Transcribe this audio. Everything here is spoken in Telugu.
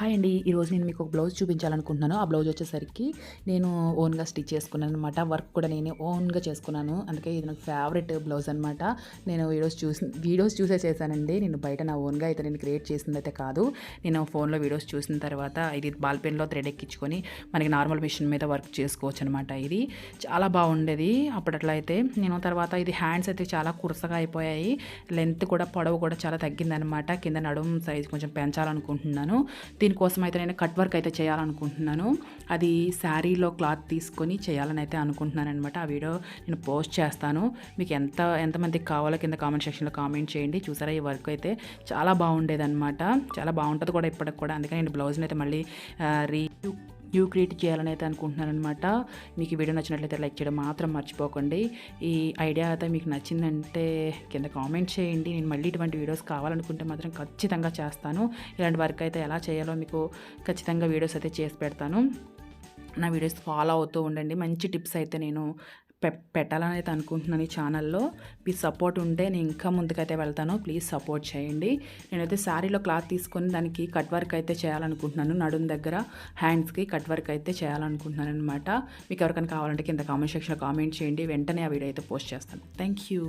హాయ్ అండి. ఈరోజు నేను మీకు ఒక బ్లౌజ్ చూపించాలనుకుంటున్నాను. ఆ బ్లౌజ్ వచ్చేసరికి నేను ఓన్గా స్టిచ్ చేసుకున్నాను అనమాట వర్క్ కూడా నేను ఓన్గా చేసుకున్నాను. అందుకే ఇది నాకు ఫేవరెట్ బ్లౌజ్ అనమాట నేను వీడియోస్ చూసి వీడియోస్ చూసే చేశానండి. నేను బయట నా ఓన్గా అయితే నేను క్రియేట్ చేసింది అయితే కాదు. నేను ఫోన్లో వీడియోస్ చూసిన తర్వాత ఇది బాల్ పెన్లో థ్రెడ్ ఎక్కించుకొని మనకి నార్మల్ మిషన్ మీద వర్క్ చేసుకోవచ్చు అనమాట ఇది. చాలా బాగుండేది అప్పట్లో అయితే. నేను తర్వాత ఇది హ్యాండ్స్ అయితే చాలా కురసగా అయిపోయాయి. లెంత్ కూడా పొడవు కూడా చాలా తగ్గిందనమాట కింద నడుము సైజ్ కొంచెం పెంచాలనుకుంటున్నాను. దీనికోసం అయితే నేను కట్ వర్క్ అయితే చేయాలనుకుంటున్నాను. అది శారీలో క్లాత్ తీసుకొని చేయాలని అయితే అనుకుంటున్నాను అనమాట ఆ వీడియో నేను పోస్ట్ చేస్తాను. మీకు ఎంత ఎంతమందికి కావాలో కింద కామెంట్ సెక్షన్లో కామెంట్ చేయండి. చూసారా ఈ వర్క్ అయితే చాలా బాగుండేది అనమాట చాలా బాగుంటుంది కూడా ఇప్పటికి కూడా. అందుకని నేను బ్లౌజ్ని అయితే మళ్ళీ రీ న్యూ క్రియేట్ చేయాలని అయితే అనుకుంటున్నాను అనమాట మీకు వీడియో నచ్చినట్లయితే లైక్ చేయడం మాత్రం మర్చిపోకండి. ఈ ఐడియా అయితే మీకు నచ్చిందంటే కింద కామెంట్ చేయండి. నేను మళ్ళీ ఇటువంటి వీడియోస్ కావాలనుకుంటే మాత్రం ఖచ్చితంగా చేస్తాను. ఇలాంటి వర్క్ అయితే ఎలా చేయాలో మీకు ఖచ్చితంగా వీడియోస్ అయితే చేసి పెడతాను. నా వీడియోస్ ఫాలో అవుతూ ఉండండి. మంచి టిప్స్ అయితే నేను పె పెట్టాలని అయితే అనుకుంటున్నాను ఈ ఛానల్లో. మీ సపోర్ట్ ఉంటే నేను ఇంకా ముందుకైతే వెళ్తాను. ప్లీజ్ సపోర్ట్ చేయండి. నేనైతే శారీలో క్లాత్ తీసుకొని దానికి కట్ వర్క్ అయితే చేయాలనుకుంటున్నాను. నడుం దగ్గర హ్యాండ్స్కి కట్ వర్క్ అయితే చేయాలనుకుంటున్నాను అనమాట మీకు ఎవరికైనా కావాలంటే కింద కామెంట్ సెక్షన్లో కామెంట్ చేయండి. వెంటనే ఆ వీడియో అయితే పోస్ట్ చేస్తాను. Thank you